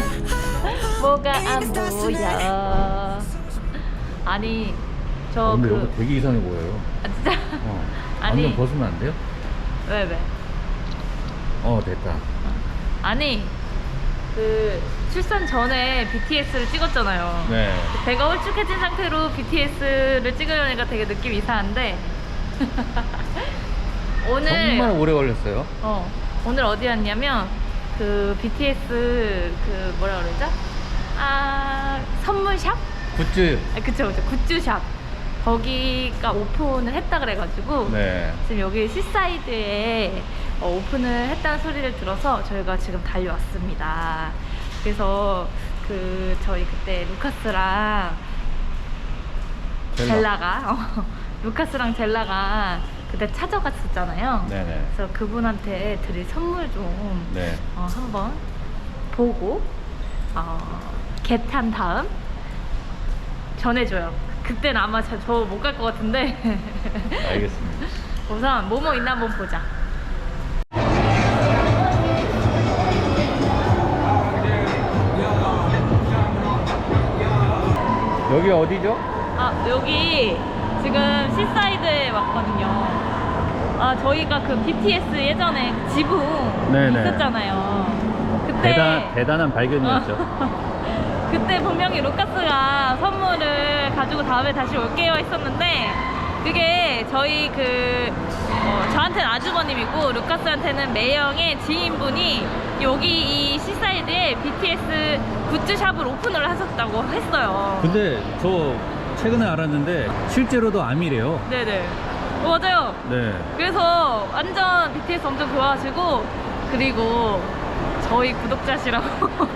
뭐가 안 보여. 아니 저 근데 그 여기 되게 이상해 보여요. 아, 진짜 어. 아니. 안경 벗으면 안 돼요? 왜 왜? 어 됐다. 아니 그 출산 전에 BTS를 찍었잖아요. 네. 배가 홀쭉해진 상태로 BTS를 찍으려니까 되게 느낌 이상한데 오늘 정말 오래 걸렸어요. 어 오늘 어디 왔냐면 그 BTS 그 뭐라 그러죠? 아 선물샵? 굿즈. 아, 그쵸 그쵸 굿즈샵 거기가 오픈을 했다 그래가지고 네. 지금 여기 시사이드에 어, 오픈을 했다는 소리를 들어서 저희가 지금 달려왔습니다. 그래서 그 저희 그때 루카스랑 젤라. 젤라가 어, 루카스랑 젤라가 그때 찾아갔었잖아요. 네네. 그래서 그분한테 드릴 선물 좀 네. 어, 한번 보고 어, 겟한 다음 전해줘요. 그때는 아마 저 못 갈 것 같은데 알겠습니다. 우선 뭐뭐 있나 한번 보자. 여기 어디죠? 아 여기 지금 시사이드에 왔거든요. 아 저희가 그 BTS 예전에 그 지붕 네네. 있었잖아요. 그때 대단 대단한 발견이었죠. 어. 그때 분명히 루카스가 선물을 가지고 다음에 다시 올게요 했었는데 그게 저희 그 어, 저한테는 아주버님이고 루카스한테는 매형의 지인분이 여기 이 시사이드에 BTS 굿즈샵을 오픈을 하셨다고 했어요. 근데 저 최근에 알았는데 실제로도 암이래요. 네네. 어, 맞아요. 네. 그래서 완전 BTS 엄청 좋아하시고 그리고 저희 구독자시라고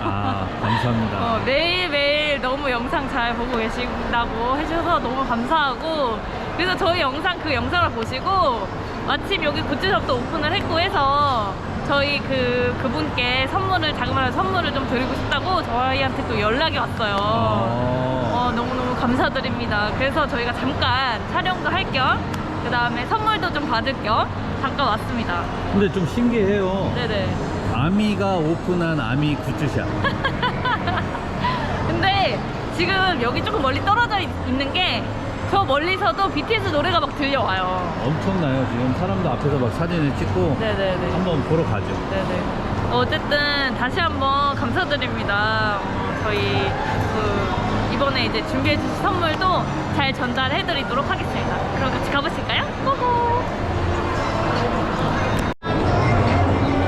아 감사합니다. 어, 매일매일 너무 영상 잘 보고 계신다고 해주셔서 너무 감사하고 그래서 저희 영상 그 영상을 보시고 마침 여기 굿즈샵도 오픈을 했고 해서 저희 그 그분께 선물을 자그마한 선물을 좀 드리고 싶다고 저희한테 또 연락이 왔어요. 어. 어, 너무너무 감사드립니다. 그래서 저희가 잠깐 촬영도 할 겸, 그 다음에 선물도 좀 받을 겸 잠깐 왔습니다. 근데 좀 신기해요. 네네. 아미가 오픈한 아미 굿즈샵. 근데 지금 여기 조금 멀리 떨어져 있- 있는 게 저 멀리서도 BTS 노래가 막 들려와요. 엄청나요. 지금 사람도 앞에서 막 사진을 찍고 네네네. 한번 보러 가죠. 네네. 어쨌든 다시 한번 감사드립니다. 어, 저희 그 이번에 이제 준비해 주신 선물도 잘 전달해 드리도록 하겠습니다. 그럼 같이 가보실까요? 고고.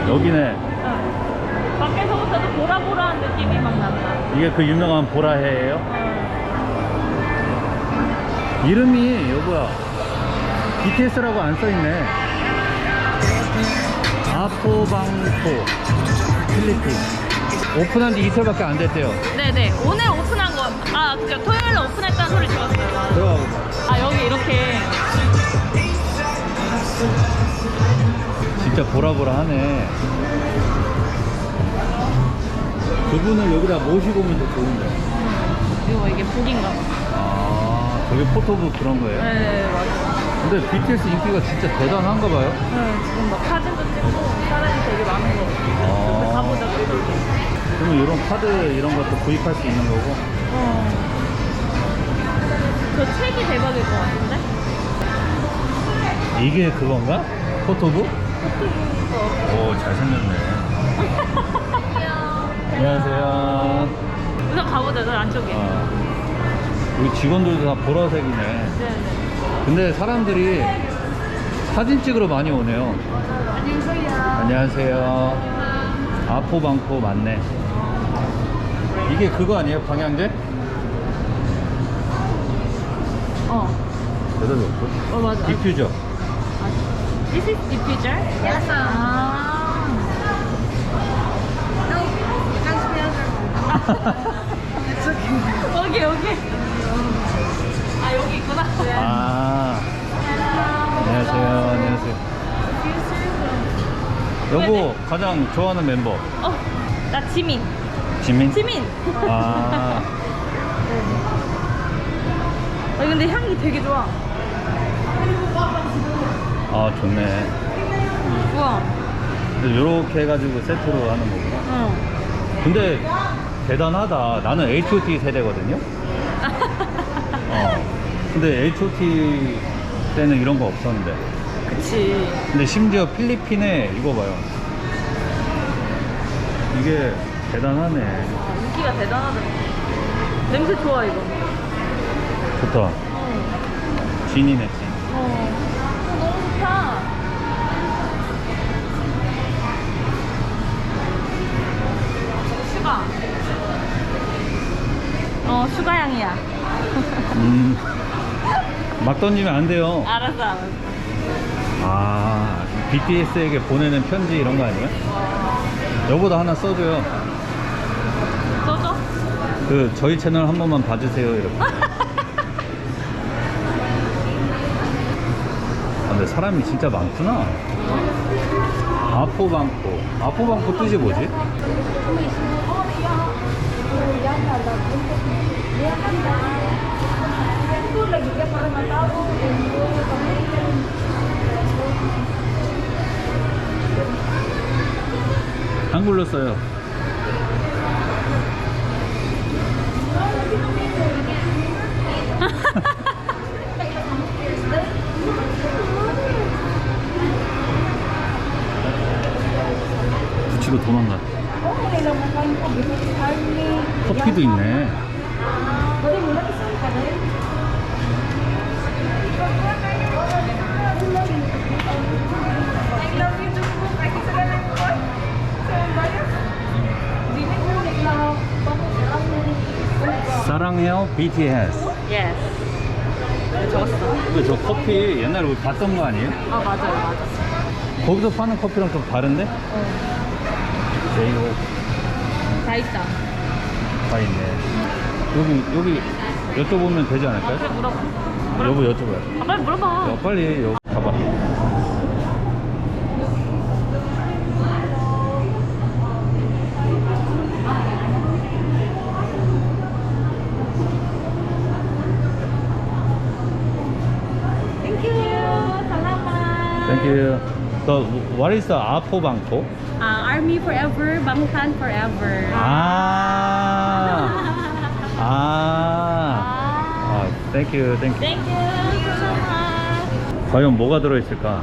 여기네. 응. 밖에서부터도 보라보라한 느낌이 막 난다. 이게 그 유명한 보라해예요. 이름이 여보야 BTS라고 안 써있네. 아포방포 필리핀. 오픈한 지 이틀밖에 안 됐대요. 네네. 오늘 그죠. 토요일에 오픈했다는 소리 들었어요. 아, 여기 이렇게. 진짜 보라보라 하네. 그분을 여기다 모시고 오면 더 좋은데. 이거 이게 북인가 봐. 아, 저기 포토북 그런 거예요? 네, 맞아요. 근데 BTS 인기가 진짜 대단한가 봐요. 네, 지금 막 사진도 찍고 사람이 되게 많은 거 같아요. 아. 가보자, 또. 그러면 이런 카드 이런 것도 구입할 수 있는 거고. 어. 저 책이 대박일 것 같은데? 이게 그건가? 포토북? 오, 잘생겼네. 안녕하세요. 우선 가보자, 저 안쪽에. 아, 여기 직원들도 다 보라색이네. 네네. 근데 사람들이 사진 찍으러 많이 오네요. 안녕하세요. 아포방포 맞네. 이게 그거 아니에요? 방향제? 어. 여기다 놓고. 어, 맞아. 디퓨저. This is diffuser? Yes, 아. 여기, 여기. 아, 여기 있구나. 아. 안녕하세요. 안녕하세요. 여보 가장 좋아하는 멤버 어, 나 지민. 지민? 지민. 아. 아, 근데 향이 되게 좋아. 아 좋네. 우와. 이렇게 해가지고 세트로 하는 거구나. 응. 근데 대단하다. 나는 H.O.T 세대거든요. 어. 근데 H.O.T 때는 이런 거 없었는데. 그치. 근데 심지어 필리핀에 이거 봐요. 이게 대단하네. 아, 인기가 대단하더라. 냄새 좋아, 이거. 좋다. 어. 진이네, 진. 어. 너무 좋다. 슈가. 어, 슈가 향이야. 음. 막 던지면 안 돼요. 알았어, 알았어. 아, BTS에게 보내는 편지 이런 거 아니에요? 여보도 하나 써줘요. 그 저희 채널 한 번만 봐주세요 이렇게. 아, 근데 사람이 진짜 많구나. 아포방포. 아포방포 뜻이 뭐지? 한글로 써요. 붙이고 도망가. 커피도 있네. 사랑해요 BTS. Yes. 네, 적었어. 근데 저 커피 옛날에 우리 봤던 거 아니에요? 아, 맞아요, 맞아. 거기서 파는 커피랑 좀 다른데? 어. 제이홉 다 있다. 다 있네. 여기 여기 여쭤보면 되지 아, 않을까요? 물어봐. 여보 여쭤봐요. 아, 빨리 물어봐. 야, 빨리 여기 가봐. Thank you. Salamat. Thank you. So what is the 아포방포? Uh, Army forever, Bangtan forever. 아. 아. 아, thank you, thank you. Thank you. Salamat. 과연 뭐가 들어있을까?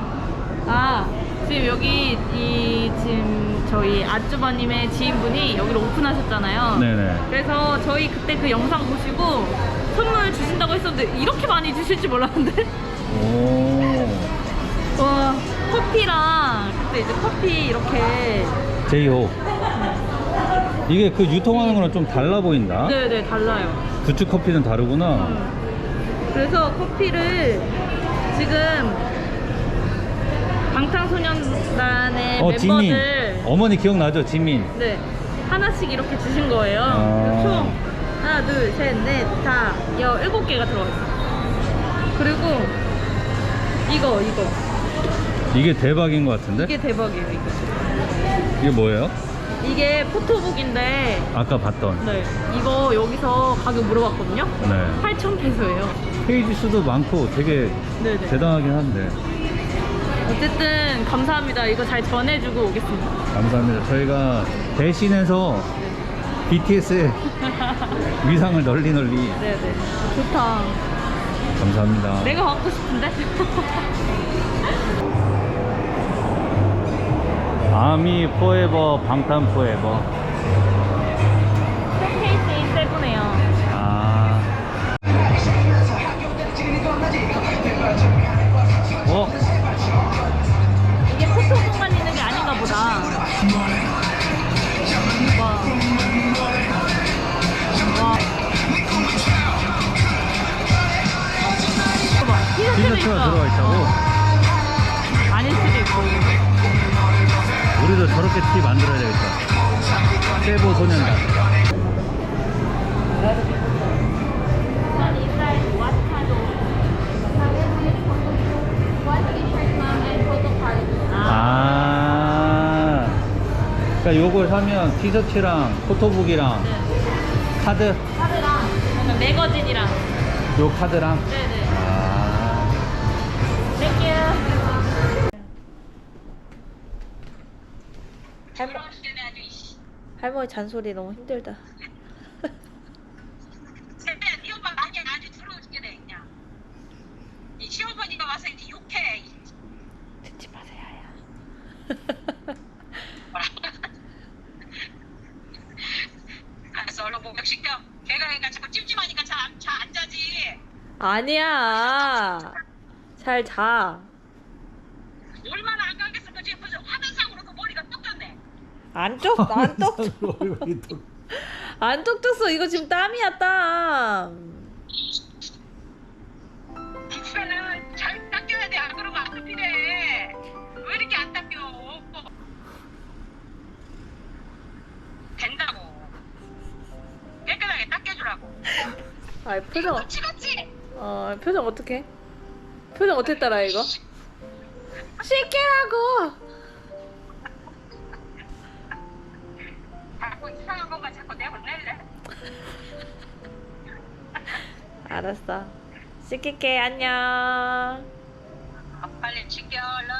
아, 지금 여기 이 지금 저희 아주버님의 지인분이 여기를 오픈하셨잖아요. 네네. 그래서 저희 그때 그 영상 보시고 선물 주신다고 했었는데 이렇게 많이 주실 줄 몰랐는데. 오. 와, 커피랑 그때 이제 커피 이렇게 제이홉. 이게 그 유통하는 거랑 좀 달라 보인다. 네네 달라요. 구찌 커피는 다르구나. 음. 그래서 커피를 지금 방탄소년단의 어, 지민. 멤버들 어머니 기억나죠? 지민. 네 하나씩 이렇게 주신 거예요. 아. 총 하나, 둘, 셋, 넷, 다, 여 일곱 개가 들어갔어. 그리고 이거 이거 이게 대박인 것 같은데? 이게 대박이에요 이거. 이게 뭐예요? 이게 포토북인데 아까 봤던. 네 이거 여기서 가격 물어봤거든요. 네. 8천 페소예요. 페이지 수도 많고 되게 네네. 대단하긴 한데. 어쨌든 감사합니다. 이거 잘 전해주고 오겠습니다. 감사합니다. 저희가 대신해서 BTS의 위상을 널리 널리 네네. 좋다. 감사합니다. 내가 갖고 싶은데? 아미 포에버 방탄 포에버. 쇼케이스 세븐이에요. 아. 어? 티 만들어야 되겠다. 세보 소년단. 아. 그러니까 요걸 사면 티셔츠랑 포토북이랑 네. 카드, 카드랑 매거진이랑. 요 카드랑. 네네. 할, 할머니 잔소리 너무 힘들다. 세배 네 엄마 많이 아주 더러워 죽겠네 그냥 이 시어머니가 와서 이렇게 욕해 듣지 마세요, 야. 알았어 얼른 목욕 시켜 걔가 그러니까 자꾸 찜찜하니까 잘안 자지 아니야. 잘 자. 얼마나 안 가겠어 그지 무슨 화면상으로도 머리가 똑같네 안 쪽 안 똑. 얼굴이 또- 안 똑똑서 이거 지금 땀이야 땀. 기차는 잘 닦여야 돼 안 그러면 아토피래 왜 이렇게 안 닦여 된다고 깨끗하게 닦여주라고 아 표정 그치 그치 어 표정 어떻게? 표정 어떻게 따라 이거? 씻기라고. 것만 자꾸 내보낼래 알았어. 씻길게 안녕. 아, 빨리 챙겨 얼른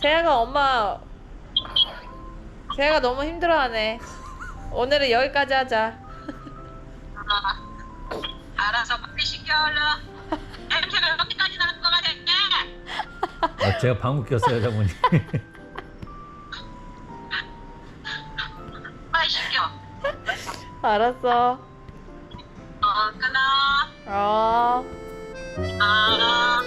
세아가 엄마 세아가 너무 힘들어하네. 오늘은 여기까지 하자. 아, 알아서 빨리 씻겨 얼른 냄새가 여기까지 나는 거 같아 아, 제가 방귀 꼈어요, 장모님. 알았어. 어 끊어 어. 아